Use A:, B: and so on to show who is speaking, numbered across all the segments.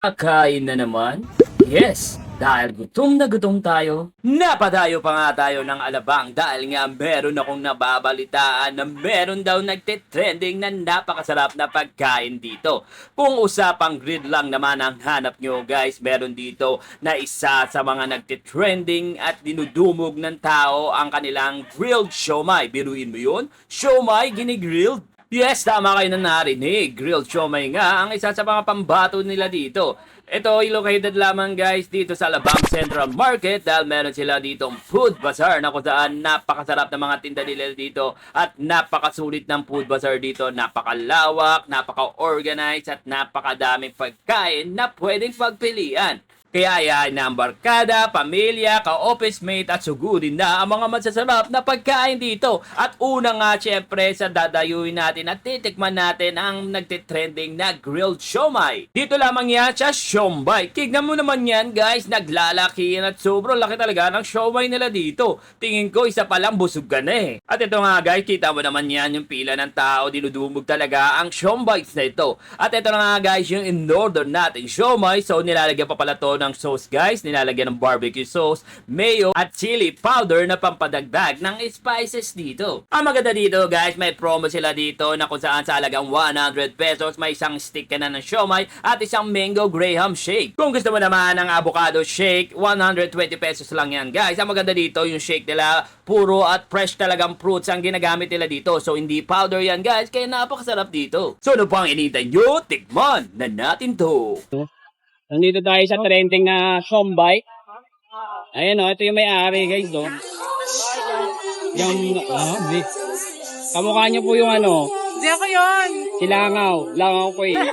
A: Kakain na naman? Yes, dahil gutom na gutom tayo. Napadayo pa nga tayo ng alabang dahil nga meron akong nababalitaan na meron daw nagtitrending na napakasarap na pagkain dito. Kung usapang grid lang naman ang hanap nyo guys, meron dito na isa sa mga nagtitrending at dinudumog ng tao ang kanilang grilled siomay. Biruin mo yun? Siomay ginigrilled? Yes, tama kayo na narinig. Grilled siomay nga ang isa sa mga pambato nila dito. Ito ay located lamang guys dito sa Alabang Central Market dahil meron sila ditong food bazaar na kung saan napakasarap ng mga tinda nila dito at napakasulit ng food bazaar dito. Napakalawak, napaka-organized at napakadaming pagkain na pwedeng pagpilian. Kaya yan na barkada, pamilya, ka-office mate at sugurin na ang mga masasarap na pagkain dito. At una nga syempre sa dadayuin natin at titikman natin ang nagtitrending na grilled siomay. Dito lamang yan sa Siombay. Tignan mo naman yan guys, naglalaki yan at sobrang laki talaga ng siomay nila dito. Tingin ko isa pa lang busog ka na eh. At ito nga guys, kita mo naman yan yung pila ng tao, dinudumog talaga ang siombites na ito. At ito na nga guys, yung in-order natin siomay. So nilalagyan pa pala to ng sauce guys, nilalagyan ng barbecue sauce, mayo at chili powder na pampadagdag ng spices dito. Ang maganda dito guys, may promo sila dito na kung saan sa halagang 100 pesos may isang stick ka na ng siomay at isang mango graham shake. Kung gusto mo naman ng avocado shake, 120 pesos lang yan guys. Ang maganda dito yung shake nila, puro at fresh talagang fruits ang ginagamit nila dito. So hindi powder yan guys, kaya napakasarap dito. So ano pang inintay nyo? Tikman na natin to.
B: Nandito tayo sa trending na Shombay. Ayan o, ito yung may-ari guys do. Yung, ah, di. Kamukha niyo po yung ano,
C: Hindi ako yun.
B: silangaw. Langaw ko eh.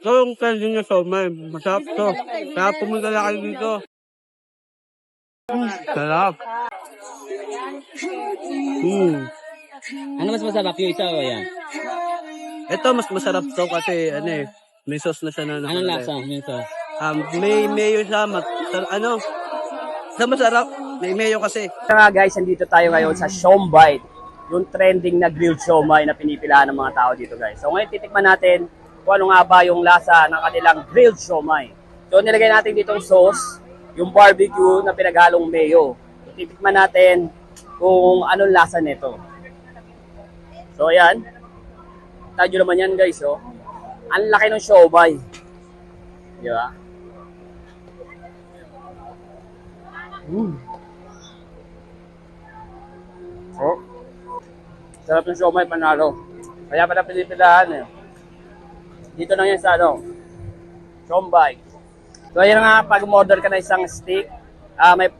D: So, yung trending na siomay, masarap to. Kaya pumunta na kayo dito. Sarap. Mm.
B: ano mas masarap yung isa o yan?
D: Ito, mas masarap to kasi, ano eh, may sauce na siya na
B: Anong
D: nakalagay.
B: lasa? Isa.
D: Um, may mayo siya, mat, sar- ano, sa masarap, may mayo kasi.
E: Ito nga guys, nandito tayo ngayon sa Shombite, yung trending na grilled siomay na pinipilahan ng mga tao dito guys. So ngayon titikman natin kung ano nga ba yung lasa ng kanilang grilled siomay. So nilagay natin dito yung sauce, yung barbecue na pinaghalong mayo. So, titikman natin kung anong lasa nito. So ayan, tadyo naman yan guys oh. Ang laki ng siomay. Di ba? Mm. Oh. Sarap ng siomay, panalo. Kaya pala pinipilahan eh. Dito lang yan sa ano, Shombay. So ayan nga, pag order ka na isang steak, ah may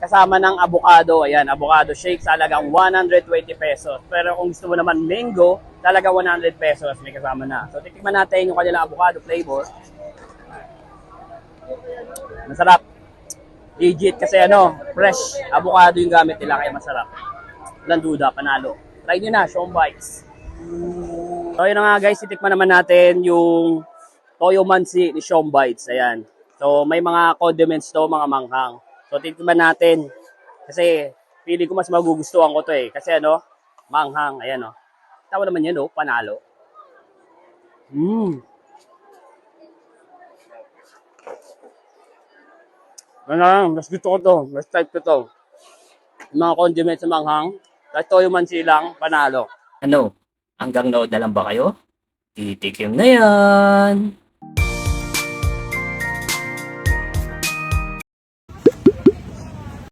E: kasama ng avocado. Ayan, avocado shake sa halagang 120 pesos. Pero kung gusto mo naman mango, talaga 100 pesos may kasama na. So titikman natin yung kanilang avocado flavor. Masarap. Legit kasi ano, fresh avocado yung gamit nila kaya masarap. Walang duda, panalo. Try nyo na, Sean Bites. So yun na nga guys, titikman naman natin yung Toyo Mansi ni Sean Bites. Ayan. So may mga condiments to, mga manghang. So titikman natin. Kasi pili ko mas magugustuhan ko to eh. Kasi ano, manghang. Ayan o. Oh. Tawa naman yan oh, panalo. Mmm. Ano lang, mas gusto ko to. Mas type ko to. Yung mga condiments sa manghang. Kahit toyo man silang, panalo.
A: Ano? Hanggang nood na lang ba kayo? Titikim na yan!